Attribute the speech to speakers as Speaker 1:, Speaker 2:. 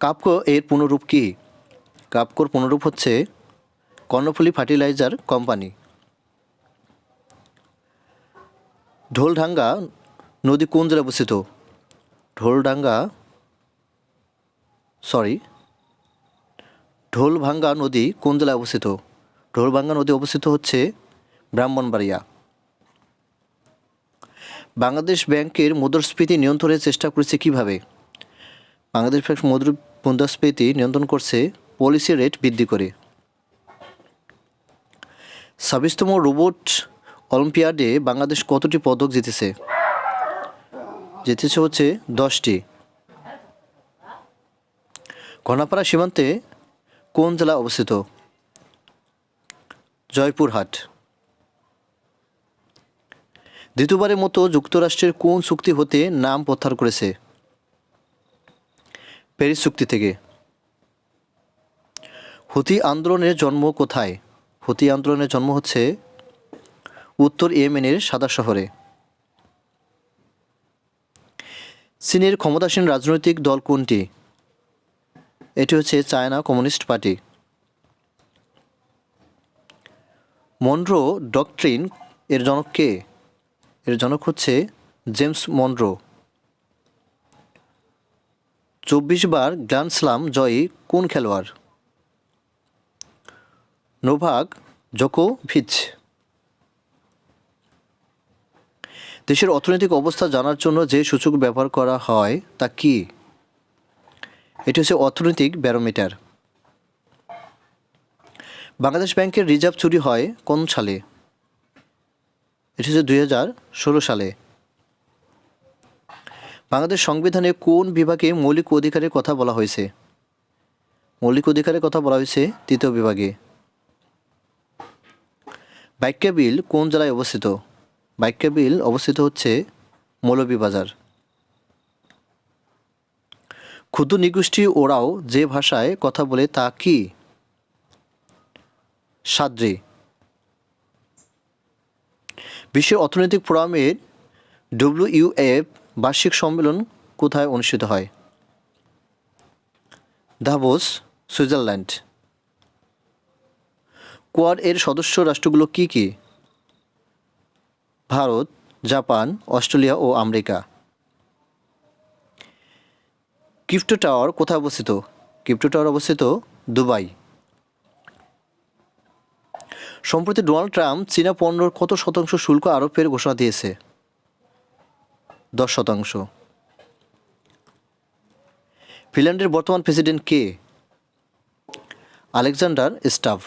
Speaker 1: কাপকো এর পুনরূপ কি? কাপকোর পুনরূপ হচ্ছে কর্ণফুলী ফার্টিলাইজার কোম্পানি। ঢোলঢাঙ্গা নদী কোন জেলায় অবস্থিত? ঢোলডাঙ্গা সরি ঢোলভাঙ্গা নদী কোন জেলায় অবস্থিত? ঢোলভাঙ্গা নদী অবস্থিত হচ্ছে ব্রাহ্মণবাড়িয়া। বাংলাদেশ ব্যাংকের মুদ্রাস্ফীতি নিয়ন্ত্রণের চেষ্টা করেছে কীভাবে? বাংলাদেশ ব্যাংক মুদ্র মুদ্রাস্ফীতি নিয়ন্ত্রণ করছে পলিসি রেট বৃদ্ধি করে। ছাব্বিশতম রোবট অলিম্পিয়াডে বাংলাদেশ কতটি পদক জিতেছে? জিতেছে হচ্ছে দশটি। ঘনাপাড়া সীমান্তে কোন জেলা অবস্থিত? জয়পুরহাট। দ্বিতীয়বারের মতো যুক্তরাষ্ট্রের কোন চুক্তি হতে নাম প্রত্যাহার করেছে? প্যারিস চুক্তি থেকে। হুতি আন্দোলনের জন্ম কোথায়? হুতি আন্দোলনের জন্ম হচ্ছে উত্তর ইয়েমেনের সাদা শহরে। চীনের ক্ষমতাসীন রাজনৈতিক দল কোনটি? এটি হচ্ছে China communist party. Monroe doctrine এর জনক কে? এর জনক হচ্ছে জেমস মনরো। চব্বিশ বার গ্র্যান্ড স্লাম জয়ী কোন খেলোয়াড়? নোভাক জোকোভিচ। দেশের অর্থনৈতিক অবস্থা জানার জন্য যে সূচক ব্যবহার করা হয় তা কি? এটি হচ্ছে অর্থনৈতিক ব্যারোমিটার। বাংলাদেশ ব্যাংকের রিজার্ভ চুরি হয় কোন সালে? এটি হচ্ছে দুই হাজার ষোলো সালে। বাংলাদেশ সংবিধানে কোন বিভাগে মৌলিক অধিকারের কথা বলা হয়েছে? মৌলিক অধিকারের কথা বলা হয়েছে তৃতীয় বিভাগে। বাইক্যা বিল কোন জেলায় অবস্থিত? বাইক্যা বিল অবস্থিত হচ্ছে মৌলভীবাজার। ক্ষুদ্র নিগোষ্ঠী ওরাও যে ভাষায় কথা বলে তা কি? সাদ্রি। বিশ্ব অর্থনৈতিক ফোরামের ডব্লিউইউএফ বার্ষিক সম্মেলন কোথায় অনুষ্ঠিত হয়? Davos, Switzerland. কোয়াড এর সদস্য রাষ্ট্রগুলো কি কি? ভারত, জাপান, অস্ট্রেলিয়া ও আমেরিকা। ক্রিপ্টো টাওয়ার কোথায় অবস্থিত? ক্রিপ্টো টাওয়ার অবস্থিত দুবাই। সম্প্রতি ডোনাল্ড ট্রাম্প চীনা পণ্যর কত শতাংশ শুল্ক আরোপের ঘোষণা দিয়েছে? দশ শতাংশ। ফিনল্যান্ডের বর্তমান প্রেসিডেন্ট কে? Alexander staff.